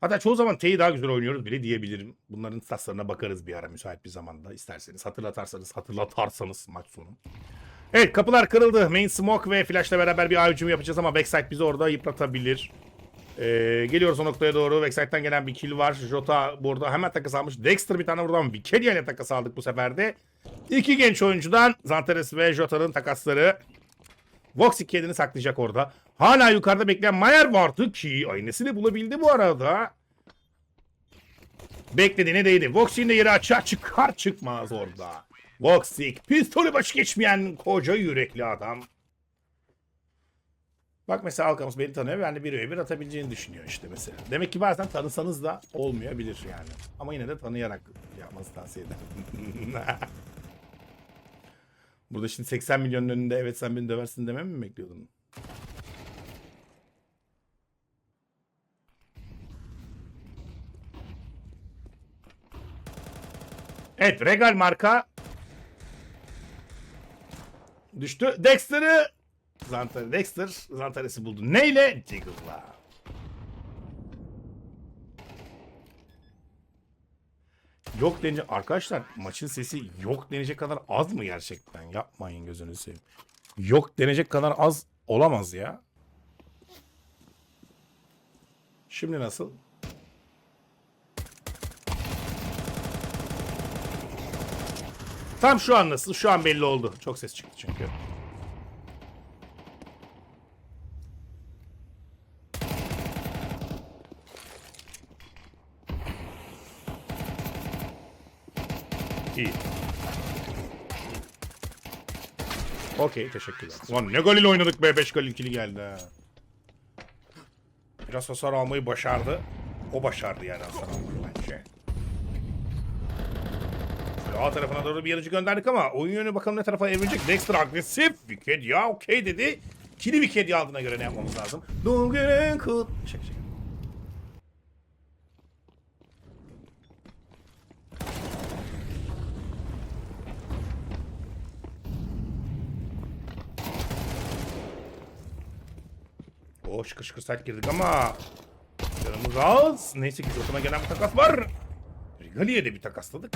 Hatta çoğu zaman T'yi daha güzel oynuyoruz bile diyebilirim. Bunların statslarına bakarız bir ara müsait bir zamanda isterseniz. Hatırlatarsanız hatırlatarsanız maç sonu. Evet kapılar kırıldı. Main smoke ve flashla beraber bir A hücumu yapacağız ama backside bizi orada yıpratabilir. Ee, geliyoruz o noktaya doğru. Backside'den gelen bir kill var. Jota burada hemen takas almış. Dexter bir tane buradan Vikedia ile takas aldık bu sefer de. İki genç oyuncudan Zantares ve Jota'nın takasları. Voxic kendini saklayacak orada. Hala yukarıda bekleyen Mayer vardı ki aynesini bulabildi bu arada. Beklediğine değdi. Voxic'in de yeri açığa çıkar çıkmaz orada. Voxic pistolü başı geçmeyen koca yürekli adam. Bak mesela Alkamus beni tanıyor. Ben de bir ve bir atabileceğini düşünüyor işte mesela. Demek ki bazen tanısanız da olmayabilir yani. Ama yine de tanıyarak yapmanızı tavsiye ederim. Burada şimdi 80 milyonun önünde evet sen beni döversin dememi mi bekliyordun? Evet Regal marka düştü. Dexter'ı Zantar Dexter Zantares'i buldu. Neyle? Jiggle'la. Yok denince arkadaşlar maçın sesi yok denecek kadar az mı gerçekten? Yapmayın gözünü seveyim. Yok denecek kadar az olamaz ya. Şimdi nasıl? Tam şu an nasıl? Şu an belli oldu. Çok ses çıktı çünkü. İyi. Okey teşekkürler. Ulan ne golüyle oynadık be 5 gol ikili geldi ha. Biraz hasar almayı başardı. O başardı yani hasar almayı bence. Şöyle A tarafına doğru bir yarıcı gönderdik ama oyun yönü bakalım ne tarafa evrilecek. Dexter agresif. Wicked ya okey dedi. Kili Wicked aldığına göre ne yapmamız lazım? Doğum günün kut. Şaka şaka. O şıkır şıkır sert girdik ama canımız az. Neyse ki Jotun'a gelen bir takas var. Rigali'ye de bir takasladık.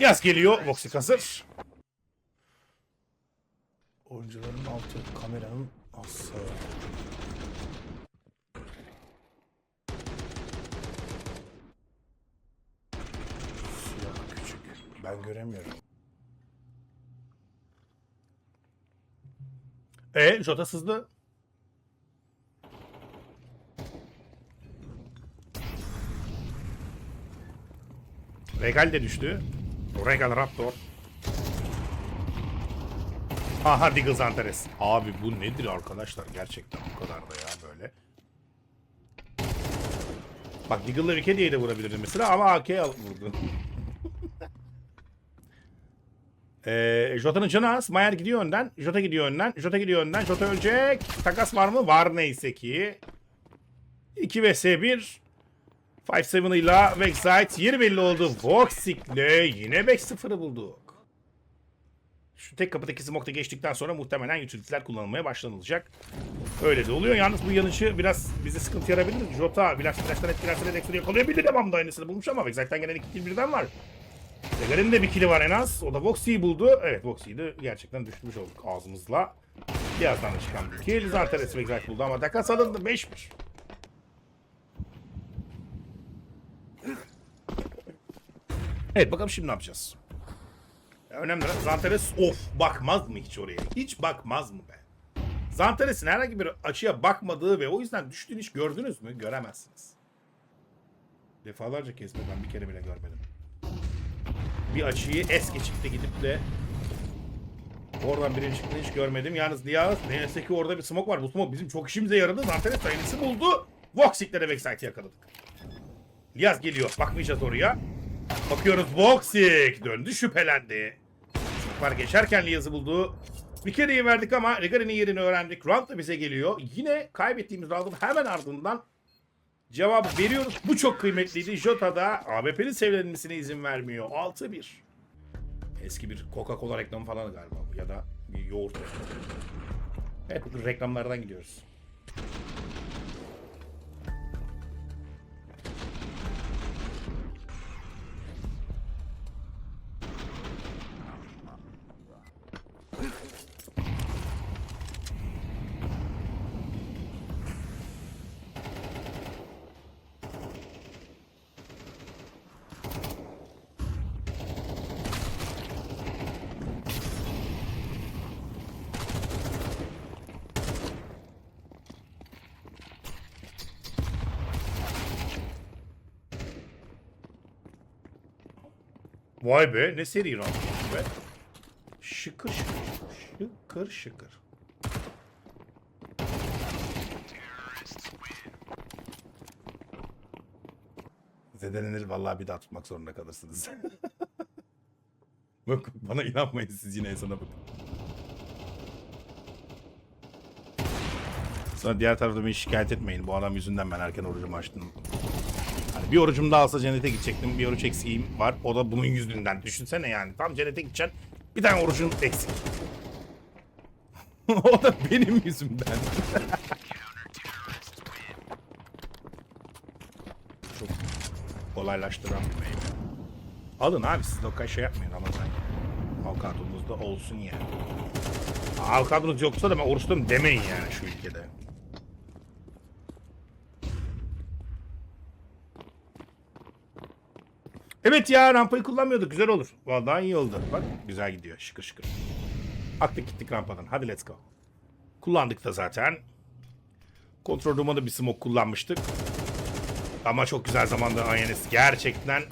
Yaz geliyor. Voxic hazır. Oyuncuların altı kameranın ası. Siyah küçük. Ben göremiyorum. E Jota sızdı. Regal de düştü. Regal Raptor. Aha Diggle Zantares. Abi bu nedir arkadaşlar gerçekten bu kadar da ya böyle. Bak Diggle'la Wikedia'yı de vurabilirdim mesela ama AK vurdu. Eee Jota'nın canı az. Mayer gidiyor önden. Jota gidiyor önden. Jota gidiyor önden. Jota ölecek. Takas var mı? Var neyse ki. 2 vs 1. 5-7 ile Backside yeri belli oldu. Voxic'le yine 5-0'ı bulduk. Şu tek kapıdaki smoke'da geçtikten sonra muhtemelen utility'ler kullanılmaya başlanılacak. Öyle de oluyor. Yalnız bu yanışı biraz bize sıkıntı yaratabilir. Jota biraz flash'tan etkilerse Dexter'ı yakalayabilir. Devamında aynısını bulmuş ama Backside'den gelen iki kill birden var. Regal'in de bir kill'i var en az. O da Voxy'yi buldu. Evet Voxy'yi de gerçekten düşmüş olduk ağzımızla. Birazdan da çıkan bir kill. Zaten Backside buldu ama takas alındı 5-1. Evet bakalım şimdi ne yapacağız? Ya önemli olan Zantares of bakmaz mı hiç oraya? Hiç bakmaz mı be? Zantares'in herhangi bir açıya bakmadığı ve o yüzden düştüğünü hiç gördünüz mü? Göremezsiniz. Defalarca kez ben bir kere bile görmedim. Bir açıyı es geçip gidip de oradan birinci çıktığını hiç görmedim. Yalnız Diaz neyse ki orada bir smoke var. Bu smoke bizim çok işimize yaradı. Zantares sayılısı buldu. Voxic'le de Backside'i yakaladık. Liaz geliyor. Bakmayacağız oraya. Bakıyoruz Voxic döndü şüphelendi. Çocuklar geçerken Liaz'ı buldu. Bir kere iyi verdik ama Rigari'nin yerini öğrendik. Round da bize geliyor. Yine kaybettiğimiz round'un hemen ardından cevabı veriyoruz. Bu çok kıymetliydi. Jota da ABP'nin sevilenmesine izin vermiyor. 6-1. Eski bir Coca-Cola reklamı falan galiba bu. Ya da bir yoğurt reklamı. Bu reklamlardan gidiyoruz. Vay be ne seri rank be. Şıkır şıkır. Şıkır şıkır. Zedelenir vallahi bir daha tutmak zorunda kalırsınız. Bak bana inanmayın siz yine sana bakın. Sonra diğer tarafta beni şikayet etmeyin. Bu adam yüzünden ben erken orucumu açtım. Hani bir orucum daha olsa cennete gidecektim. Bir oruç eksiğim var. O da bunun yüzünden. Düşünsene yani. Tam cennete gideceksin. Bir tane orucun eksik. o da benim yüzümden. Çok kolaylaştıran bir meyve. Alın abi siz kadar şey yapmayın Ramazan. Avukatımız da olsun yani. Avukatınız yoksa da ben oruçluyum demeyin yani şu ülkede. Evet ya rampayı kullanmıyorduk. Güzel olur. Vallahi iyi oldu. Bak güzel gidiyor. Şıkır şıkır. Aktık gittik rampadan. Hadi let's go. Kullandık da zaten. Kontrol room'a da bir smoke kullanmıştık. Ama çok güzel zamanda INS. Gerçekten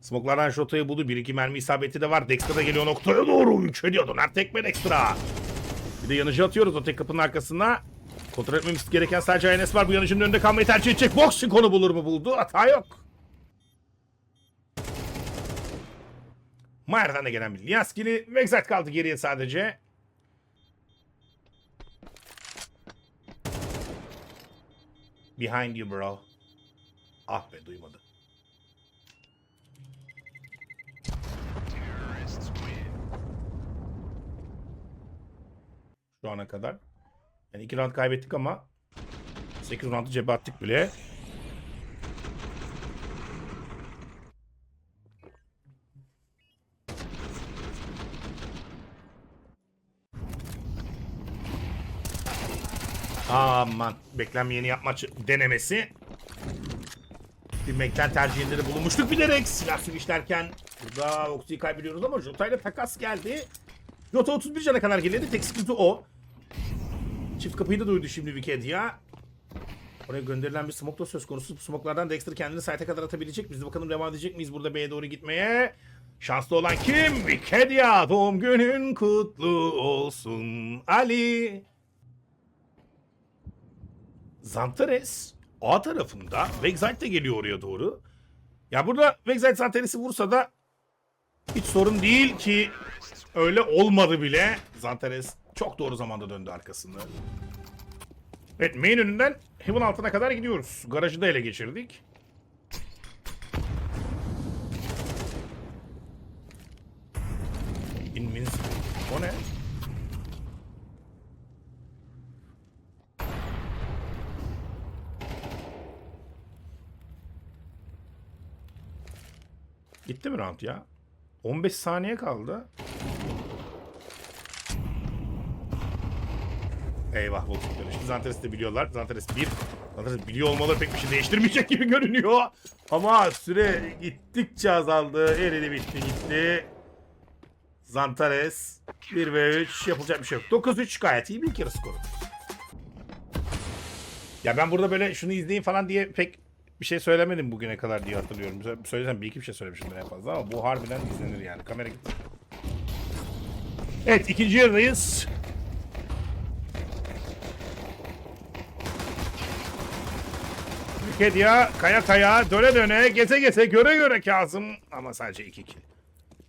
Smoke'lardan şotayı buldu. Bir iki mermi isabeti de var. Dexter da geliyor noktaya doğru. Yükseliyor. Döner tekme Dexter'a. Bir de yanıcı atıyoruz o tek kapının arkasına. Kontrol etmemiz gereken sadece INS var. Bu yanıcının önünde kalmayı tercih edecek. Boxing onu bulur mu buldu. Hata yok. Mayer'den de gelen bir Liaskili. Vexite kaldı geriye sadece. Behind you bro. Ah be duymadı. Şu ana kadar. Yani iki round kaybettik ama 8 roundu cebe attık bile. Aman. Beklenmeyeni yapma denemesi. Bir mekten tercihleri bulunmuştuk bilerek. Silah switchlerken burada Oxy'yi kaybediyoruz ama Jota ile takas geldi. Jota 31 cana kadar geldi. Tek sıkıntı o. Çift kapıyı da duydu şimdi Wicked ya. Oraya gönderilen bir smoke da söz konusu. Bu smoke'lardan Dexter kendini site'e kadar atabilecek. Biz de bakalım devam edecek miyiz burada B'ye doğru gitmeye. Şanslı olan kim? Wicked ya. Doğum günün kutlu olsun Ali. Zantares A tarafında. Vexite de geliyor oraya doğru. Ya burada Vexite Zantares'i vursa da hiç sorun değil ki öyle olmadı bile. Zantares çok doğru zamanda döndü arkasında. Evet main önünden Heaven altına kadar gidiyoruz. Garajı da ele geçirdik. Invincible. O ne? Gitti mi round ya? 15 saniye kaldı. Eyvah bu karıştı. Zantares'i de biliyorlar. Zantares 1. Zantares biliyor olmaları pek bir şey değiştirmeyecek gibi görünüyor. Ama süre gittikçe azaldı. Eridi bitti gitti. Zantares 1 ve 3 yapılacak bir şey yok. 9-3 gayet iyi bir kere skoru. Ya ben burada böyle şunu izleyin falan diye pek bir şey söylemedim bugüne kadar diye hatırlıyorum. Sö- Söylesem bir iki bir şey söylemişimdir en fazla ama bu harbiden izlenir yani. Kamera gitti. Evet ikinci yarıdayız. Kedia kaya kaya döne döne geze geze göre göre Kazım ama sadece 2 kill.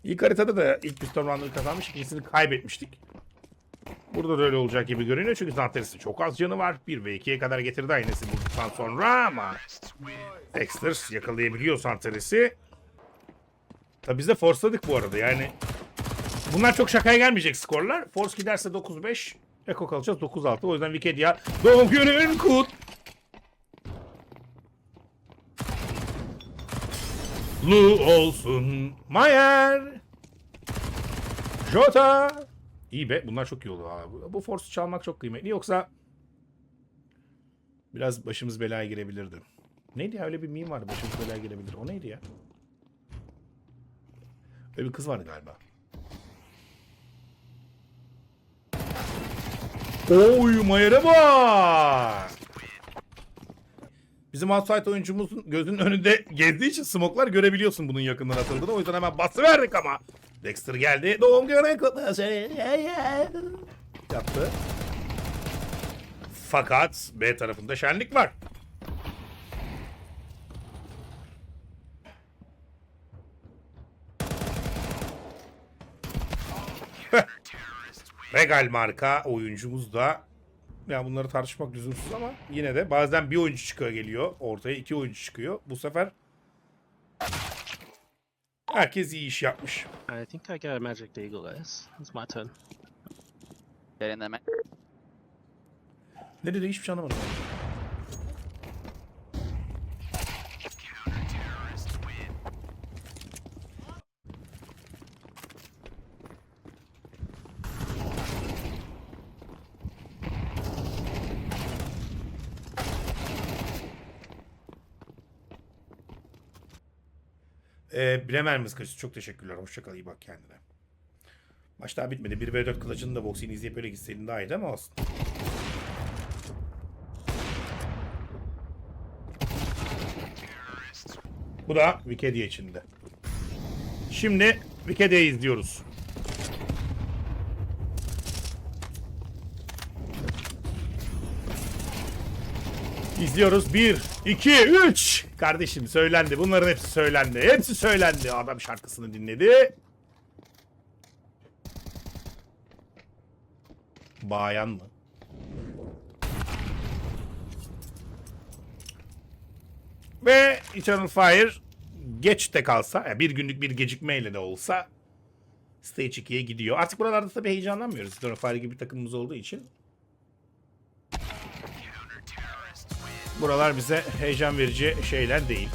İlk haritada da ilk pistol round'ını kazanmış ikincisini kaybetmiştik. Burada da öyle olacak gibi görünüyor çünkü Zantares'in çok az canı var. 1 ve 2'ye kadar getirdi aynısı bulduktan sonra ama Dexter yakalayabiliyor Zantares'i. Tabi biz de force'ladık bu arada yani. Bunlar çok şakaya gelmeyecek skorlar. Force giderse 9-5. Eko kalacağız 9-6. O yüzden Wikidia doğum günün kut. Lu olsun Mayer. Jota. İyi be bunlar çok iyi oldu abi. Bu force'u çalmak çok kıymetli. Yoksa biraz başımız belaya girebilirdi. Neydi ya öyle bir meme vardı başımız belaya girebilir. O neydi ya? Öyle bir kız vardı galiba. Oy Mayer'e bak. Bizim outside oyuncumuzun gözünün önünde gezdiği için smoklar görebiliyorsun bunun yakından atıldığını. O yüzden hemen bası verdik ama. Dexter geldi. Doğum günü kutlu. Yaptı. Fakat B tarafında şenlik var. Regal marka oyuncumuz da ya bunları tartışmak lüzumsuz ama yine de bazen bir oyuncu çıkıyor geliyor. Ortaya iki oyuncu çıkıyor. Bu sefer herkes iyi iş yapmış. I think I get a magic deagle, guys. It's my turn. Gelin hemen. Ne dedi hiçbir şey anlamadım. Ee, Bremen mızkacısı çok teşekkürler. Hoşçakal iyi bak kendine. Maç daha bitmedi. 1v4 kılıcını da boksini izleyip öyle gitseydin daha iyiydi ama olsun. Bu da Wikidia içinde. Şimdi Wikida'yı izliyoruz. İzliyoruz. 1, 2, 3. Kardeşim söylendi. Bunların hepsi söylendi. Hepsi söylendi. Adam şarkısını dinledi. Bayan mı? Ve Eternal Fire geç de kalsa, yani bir günlük bir gecikmeyle de olsa Stage 2'ye gidiyor. Artık buralarda tabii heyecanlanmıyoruz. Eternal Fire gibi bir takımımız olduğu için. Buralar bize heyecan verici şeyler değil.